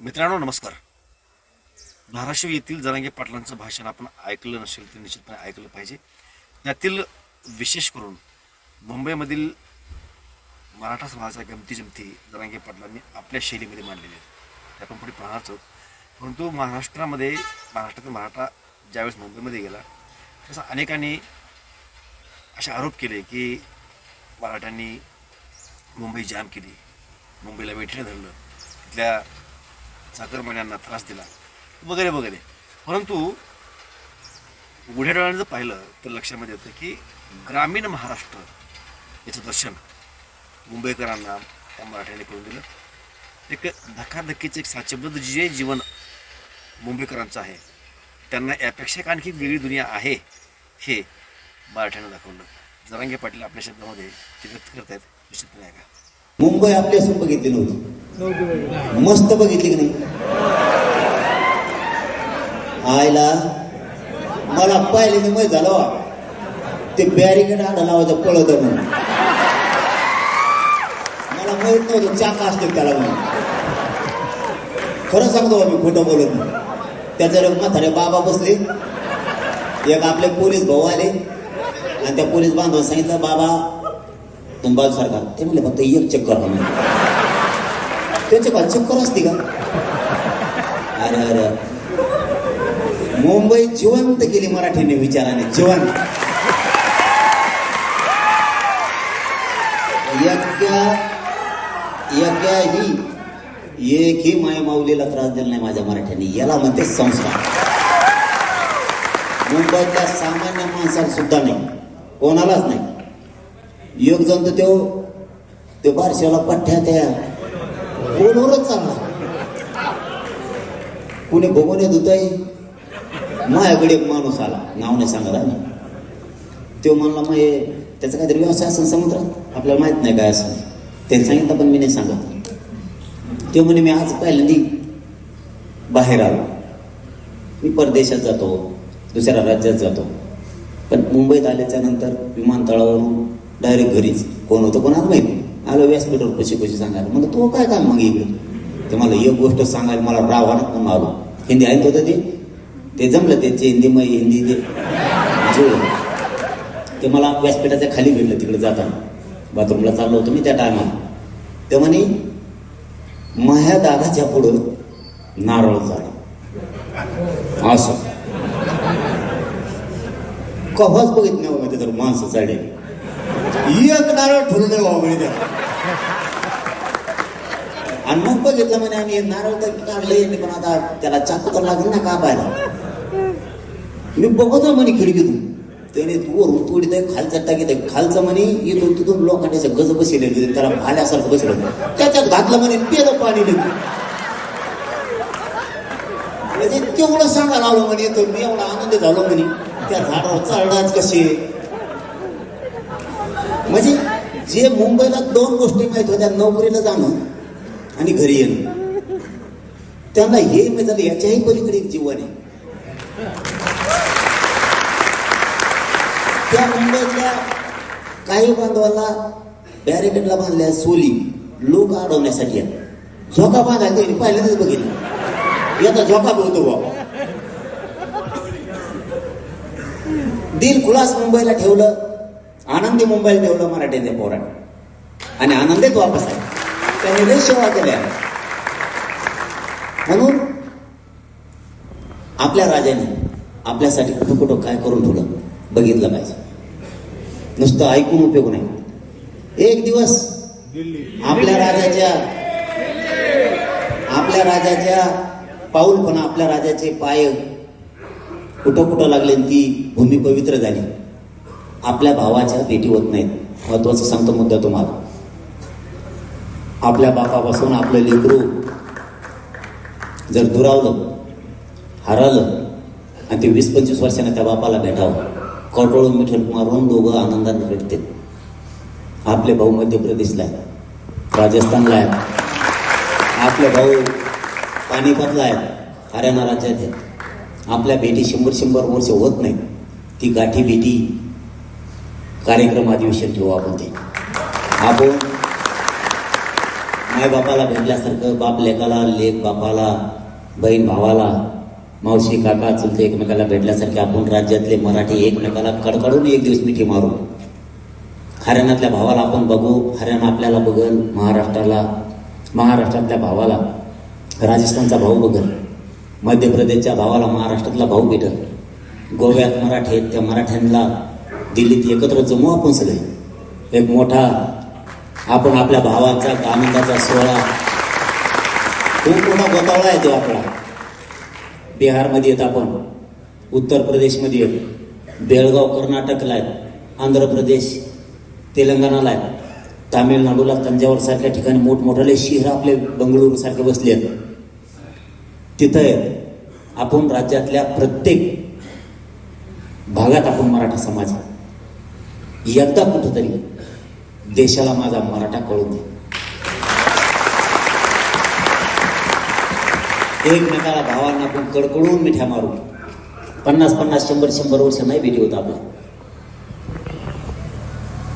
मित्रांनो नमस्कार. धाराशिव येथील जरांगे पाटलांचं भाषण आपण ऐकलं नसेल तर निश्चितपणे ऐकलं पाहिजे. त्यातील विशेष करून मुंबईमधील मराठा समाजाच्या गमती जमती जरांगे पाटलांनी आपल्या शैलीमध्ये मांडलेले आहेत. ते आपण पुढे पाहणारच आहोत. परंतु महाराष्ट्रामध्ये महाराष्ट्रातील मराठा ज्यावेळेस मुंबईमध्ये गेला तसं अनेकांनी असे आरोप केले की मराठ्यांनी मुंबई जाम केली मुंबईला वेठीने धरलं. तिथल्या चाकरमान्यांना त्रास दिला वगैरे वगैरे. परंतु उघड्या डोळ्याने जर पाहिलं तर लक्षामध्ये येतं की ग्रामीण महाराष्ट्र याचं दर्शन मुंबईकरांना त्या मराठ्यांनी करून दिलं. एक धक्काधक्कीचं एक साचेबद्ध जे जीवन मुंबईकरांचं आहे त्यांना यापेक्षा एक आणखी वेगळी दुनिया आहे हे मराठ्यांना दाखवलं जरांगे पाटील आपल्या शब्दामध्ये ते व्यक्त करतायत निश्चितपणे का? मुंबई आपल्यासून बघितली नव्हती. मस्त बघितली की नाही? आयला मला पाहिले माहीत झालं वा. ते बॅरिकेड आडा लावायचं पळत म्हणून. मला माहीत नव्हतं चाका असते त्याला म्हणून. खरं सांगतो मी खोटं बोलत नाही. त्याच्यावर म्हातारे बाबा बसले. एक आपले पोलीस भाऊ आले. आणि त्या पोलीस बांधवांना सांगितलं बाबा तुम्ही सारखा. ते म्हणले फक्त एक चक्कर हा म्हणे त्यांच्या का चक्कर असते का? अरे अरे. मुंबई जिवंत केली मराठीने विचाराने जिवंत. ही एक एकही माया माऊलीला त्रास दिला नाही माझ्या मराठ्याने. याला म्हणते संस्कार. मुंबईतल्या सामान्य माणसाला सुद्धा नाही. कोणालाच नाही. एक जण तर त्यो ते बारशाला पठ्ठ्या त्या फोनवरच चालला. कुणी बघून येत होतंय माझ्याकडे एक माणूस आला. नाव नाही सांगत आम्ही तो म्हणला मग हे त्याचा काहीतरी व्यवसाय असेल समुद्रात? आपल्याला माहीत नाही काय असं त्यांनी सांगितलं पण मी नाही सांगत. त्यो म्हणे मी आज पहिल्यांदी बाहेर आलो. मी परदेशात जातो दुसऱ्या राज्यात जातो. पण मुंबईत आल्याच्यानंतर विमानतळावरून डायरेक्ट घरीच. कोण होतं कोणाला माहिती आलं आलो व्यासपीठावर कशी कशी सांगायला. मग तो काय काम मग इकडे? ते मला एक गोष्ट सांगायला मला रावानात पण आलो हिंदी ऐकत होतं ते? ते जमलं त्याचे हिंदी मग हिंदी ते. जुळलं ते मला व्यासपीठाच्या खाली भेटलं तिकडे जाताना. बाथरूमला चाललो होतो मी त्या टायमाला ते म्हणे माह्या दादाच्या पुढं नारळ झाला असं. कव्हाच बघित नाही बाबा तर माणसं चालेल एक नारळ ठेवलं नाही बाबा आणि मग बघितलं म्हणे आम्ही हे नारळ तर काढले पण आता त्याला चाकू तर लागेल ना कापायला मी बघतो म्हणे खिडकीतून त्याने तू वरून तोडीत आहे खालचं टाकीत आहे खालचं म्हणे इथून तिथून लोखंडाच्या गज बसले होते त्याला भाल्यासारखं बसलं त्याच्यात घातलं म्हणे पेलं पाणी म्हणजे तेवढं सांगायला आलो म्हणे तर मी एवढा आनंद झालो म्हणे त्या झाडावर चढणाच कसे म्हणजे जे मुंबईला दोन गोष्टी माहीत होत्या नोकरीला जाणं आणि घरी येणं. त्यांना हे माहीत झालं याच्याही पलीकडे जीवन आहे. त्या मुंबईतल्या काही बांधवाला बॅरिकेडला बांधल्या सोली लोक अडवण्यासाठी झोका बांधायला त्यांनी पहिल्यांदाच बघितलं. याचा झोका बोलतो बाबा दिल खुलास मुंबईला ठेवलं आनंदी मुंबईला ठेवलं मराठ्याच्या पोराने आणि आनंदीत वापस आहे त्यांनी लय सेवा केल्या म्हणून आपल्या राजाने आपल्यासाठी कुठं कुठं काय करून ठेवलं बघितलं पाहिजे नुसतं ऐकून उपयोग नाही एक दिवस आपल्या राजाच्या आपल्या राजाच्या पाऊल पण आपल्या राजाचे पाय कुठं कुठं लागले ती भूमी पवित्र झाली आपल्या भावाच्या भेटी होत नाहीत. महत्त्वाचा सांगतो मुद्दा तुम्हाला. आपल्या बापापासून आपलं लेकरू जर दुरावलं हरवलं आणि ते वीस पंचवीस वर्षाने त्या बापाला भेटावं कटोळून मिठल मारून दोघं आनंदाने भेटते आपले भाऊ मध्य प्रदेशला आहेत. राजस्थानला आहेत. आपले भाऊ पानिपतला आहेत. हरियाणा राज्यात आहेत. आपल्या भेटी शंभर शंभर वर्ष होत नाही ती गाठी भेटी कार्यक्रम अधिवेशन ठेवू आपण ते. आपण मायबापाला भेटल्यासारखं बाप लेकाला लेख बापाला बहीण भावाला मावशी काका चुलते एकमेकाला भेटल्यासारखे आपण राज्यातले मराठी एकमेकाला कडकडून एक दिवस मिठी मारू. हरियाणातल्या भावाला आपण बघू हरियाणा आपल्याला बघल महाराष्ट्राला महाराष्ट्रातल्या भावाला राजस्थानचा भाऊ बघल मध्य प्रदेशच्या भावाला महाराष्ट्रातला भाऊ भेटल. गोव्यात मराठी आहेत त्या मराठ्यांना दिल्लीत एकत्र जमू आपण सगळे. एक मोठा आपण आपल्या भावाचा आनंदाचा सोहळा. खूप मोठा गोतावळा आहे तो आपला. बिहारमध्ये येत आपण. उत्तर प्रदेशमध्ये येत. बेळगाव कर्नाटकला आहेत आंध्र प्रदेश तेलंगणाला आहेत तामिळनाडूला तंजावर सारख्या ठिकाणी मोठमोठाले शहर आपले बंगळुरू सारखे बसले आहेत. तिथं आहे आपण राज्यातल्या प्रत्येक भागात आपण मराठा समाज एकदा कुठंतरी देशाला माझा मराठा कळून दे. एकमेकाला भावांना आपण कडकडून मिठ्या मारू पन्नास पन्नास शंभर शंभर वर्ष नाही भेटी होत आपल्या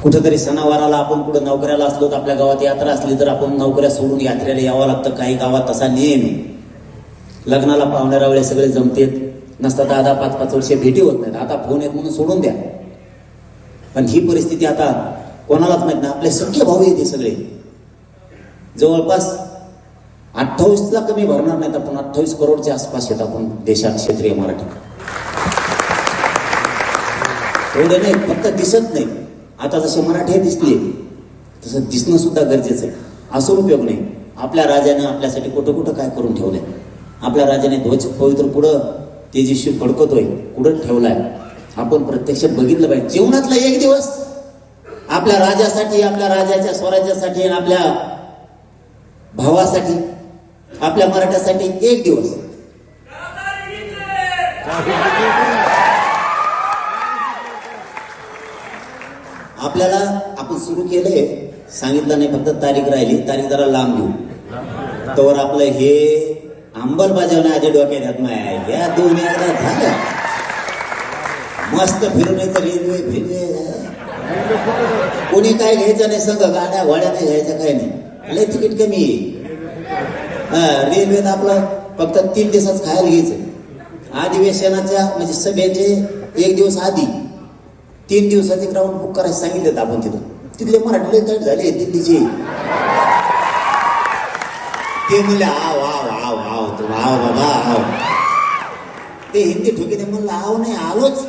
कुठेतरी सणावाराला आपण कुठं नोकऱ्याला असलो तर आपल्या गावात यात्रा असली तर आपण नोकऱ्या सोडून यात्रेला यावं लागतं. काही गावात तसा नियम लग्नाला पाहुणाऱ्या वेळे सगळे जमतेत. नसता दहा दहा पाच पाच वर्ष भेटी होत नाहीत. आता फोन येत म्हणून सोडून द्या. पण ही परिस्थिती आता कोणालाच माहीत नाही. आपले सख्य भाऊ येते सगळे. जवळपास अठ्ठावीसला कमी भरणार नाहीत आपण अठ्ठावीस करोडच्या आसपास येत आपण देशात क्षेत्रीय मराठी. एवढे नाही फक्त दिसत नाही. आता जसे मराठी दिसले तसं दिसणं सुद्धा गरजेचं आहे. असं उपयोग नाही. आपल्या राजानं आपल्यासाठी कुठं कुठं काय करून ठेवलंय? आपल्या राजाने ध्वज पवित्र पुढं तेजस्वी फडकतोय कुठं ठेवलाय. आपण प्रत्यक्ष बघितलं पाहिजे. जीवनातला एक दिवस आपल्या राजासाठी आपल्या राजाच्या स्वराज्यासाठी आणि आपल्या भावासाठी आपल्या मराठ्यासाठी एक दिवस. आपल्याला आपण सुरू केलंय. सांगितलं नाही फक्त तारीख राहिली. तारीख जरा लांब घेऊ. तर आपलं हे अंमलबजावणी आधी डोक्यात माय नाही या दोन एकदा झालं. मस्त फिरून येतं रेल्वे फिरवे कोणी काय घ्यायचं नाही संघ गाड्या वाड्या नाही घ्यायचं काय नाही. लय तिकीट कमी आहे. हा रेल्वेत आपलं फक्त तीन दिवसात खायला घ्यायचं. अधिवेशनाच्या म्हणजे सभेचे एक दिवस आधी तीन दिवसाचे ग्राउंड बुक करायला सांगितलं आपण तिथं. तिथले मराठी लय तट झाले दिल्लीचे. ते म्हणले आव आव आव आव तू आव बाबा आव. ते हिंदी ठोके ते म्हणलं आव नाही आलोच.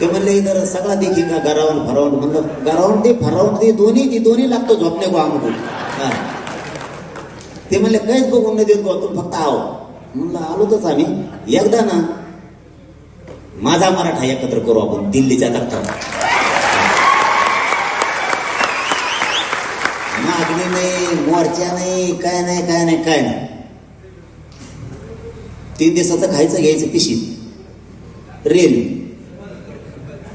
ते म्हणले इधर सगळा देखील का गरावून फरावून म्हणलं गरावून ते फरावून ते दोन्ही ती दोन्ही लागतो झोपणे गो आमको हा. ते म्हणले काहीच बघून नाही देत गो तू फक्त आहो म्हणलं आलोच आम्ही. एकदा ना माझा मराठा एकत्र करू आपण दिल्लीच्या तख्तावर मागणी नाही मोर्चा नाही काय नाही काय नाही काय नाही. तीन दिवसाचं खायचं घ्यायचं पिशीत रेल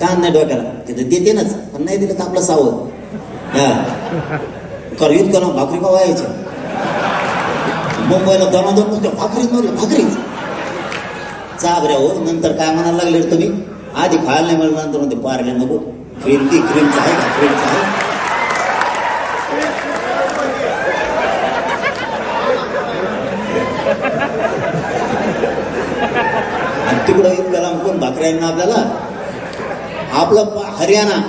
ताण नाही डोक्याला. तिथं देते नाच पण नाही दिलं तर आपलं सावध. हा. कर युद्ध भाकरी का व्हायचं मुंबईला दमादम नुसतं भाकरीत म्हणलं भाकरीच. चाबऱ्या हो नंतर काय म्हणायला लागले तुम्ही? आधी खायला नाही म्हणलं नंतर म्हणते पारले नको. क्रीम ती क्रीमचा आहे का क्रीमचा आहे आणि तिकडं येऊन गेला कोण भाकऱ्यांना आपल्याला आपलं हरियाणा.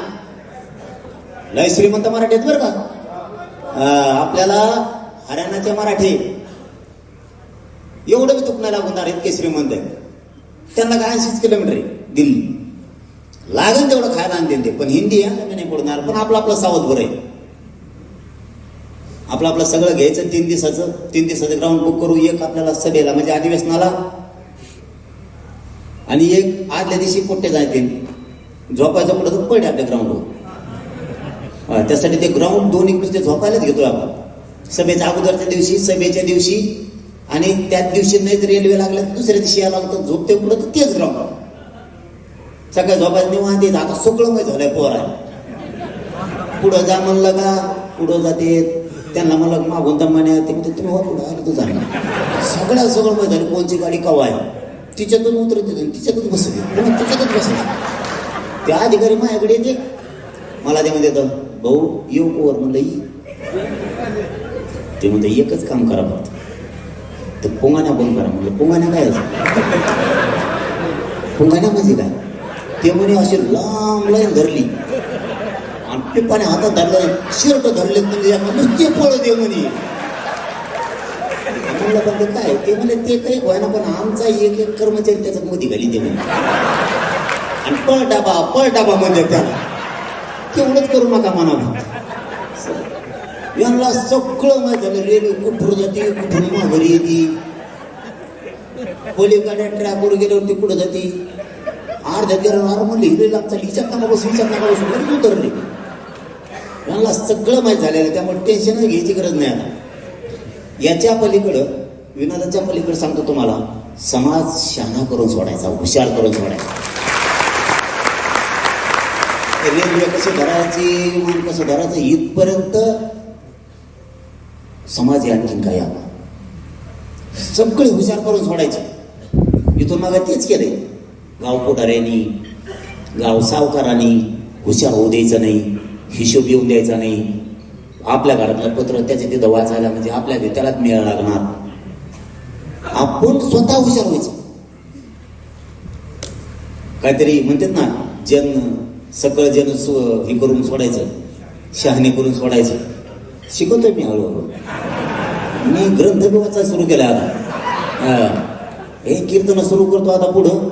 लय श्रीमंत मराठी आहेत बरं का? आपल्याला हरियाणाचे मराठी एवढं बी तुकणं लागणार इतके श्रीमंत आहे त्यांना काय ऐंशीच किलोमीटर आहे? दिल्ली. लागेल तेवढं खायला आणते ते. पण हिंदी आहे कमी नाही पडणार पण आपलं आपलं सावध बरं आहे. आपलं आपलं सगळं घ्यायचं तीन दिवसाचं तीन दिवसाचं ग्राउंड बुक करू एक आपल्याला सभेला म्हणजे अधिवेशनाला आणि एक आदल्या दिवशी पोट्टे जायतील झोपायचं कुठं तर पडे आपल्या ग्राउंडवर त्यासाठी ते ग्राउंड दोन्ही नुसते झोपायलाच घेतो आपण. सभेच्या अगोदरच्या दिवशी सभेच्या दिवशी आणि त्याच दिवशी नाही तर रेल्वे लागल्या तर दुसऱ्या दिवशी यायला लागतं. झोपते कुठं तर तेच ग्राउंड सकाळी झोपायचं निवांत येत आता सुकळमय झालंय पोर आहे पुढं जा म्हणलं का? पुढं जाते. त्यांना म्हणलं मागून दमाने ते म्हणते तुम्ही हो पुढं आलं तू जाणार सगळ्या सगळं माहीत झालं. कोणची गाडी कवा आहे? तिच्यातून उतरत तिच्यातच बसत म्हणजे तिच्यातच बसत त्या अधिकारी माझ्याकडे येते. मला ते म्हणते भाऊ येऊ कोवर म्हणलं ये. ते म्हणते एकच काम करा फक्त. तर पोंगाण्या बंद करा. म्हणलं पोंगाण्या काय असं पोंगाण्या म्हणजे काय? ते म्हणे अशी लांब लाईन धरली. आणि पिपाने हातात धरलं शर्ट धरले म्हणजे नुसते पळत ये म्हणे. म्हणलं पण ते काय? ते म्हणे ते काही व्हायना पण आमचा एक एक कर्मचारी त्याच्यात मोदी घाली ते म्हणे आणि पळ डाबा पळ डाबा म्हणजे त्याला. तेवढंच करू नका म्हणा यांना सगळं माहीत झालं. रेल्वे कुठून जाते कुठून माघारी येते. पलीकडे ट्रॅकवर गेल्यावरती कुठं जाते? अर्ध्या गेल्यावर म्हणले हिरे लागतात हिच्यात नका बसून हिच्यात नका बसून उतरले. यांना सगळं माहीत झालेलं त्यामुळे टेन्शन घ्यायची गरज नाही आता. याच्या पलीकडं विनोदाच्या पलीकडे सांगतो तुम्हाला समाज शहाणा करून सोडायचा हुशार करून सोडायचा. रेल्वे कसं धरायची विमान कसं धरायचं इथपर्यंत समाज या आणखीन काय आला. सगळे हुशार करून सोडायचे. इथून मागे तेच केलंय. गाव पुढाऱ्यांनी गाव सावकारांनी हुशार होऊ द्यायचं नाही हिशोब येऊन द्यायचा नाही. आपल्या घरातला पत्र त्याच्या तिथं वाचायला म्हणजे आपल्या त्यालाच मेळ लागणार आपण स्वतः हुशार व्हायचं. काहीतरी म्हणतात ना जन सकळ जन सु- हे करून सोडायचं. शहाणे करून सोडायचं. शिकवतोय मी हळूहळू. मी ग्रंथ बी वाचायला सुरू केला आता. हे कीर्तन सुरू करतो आता पुढं.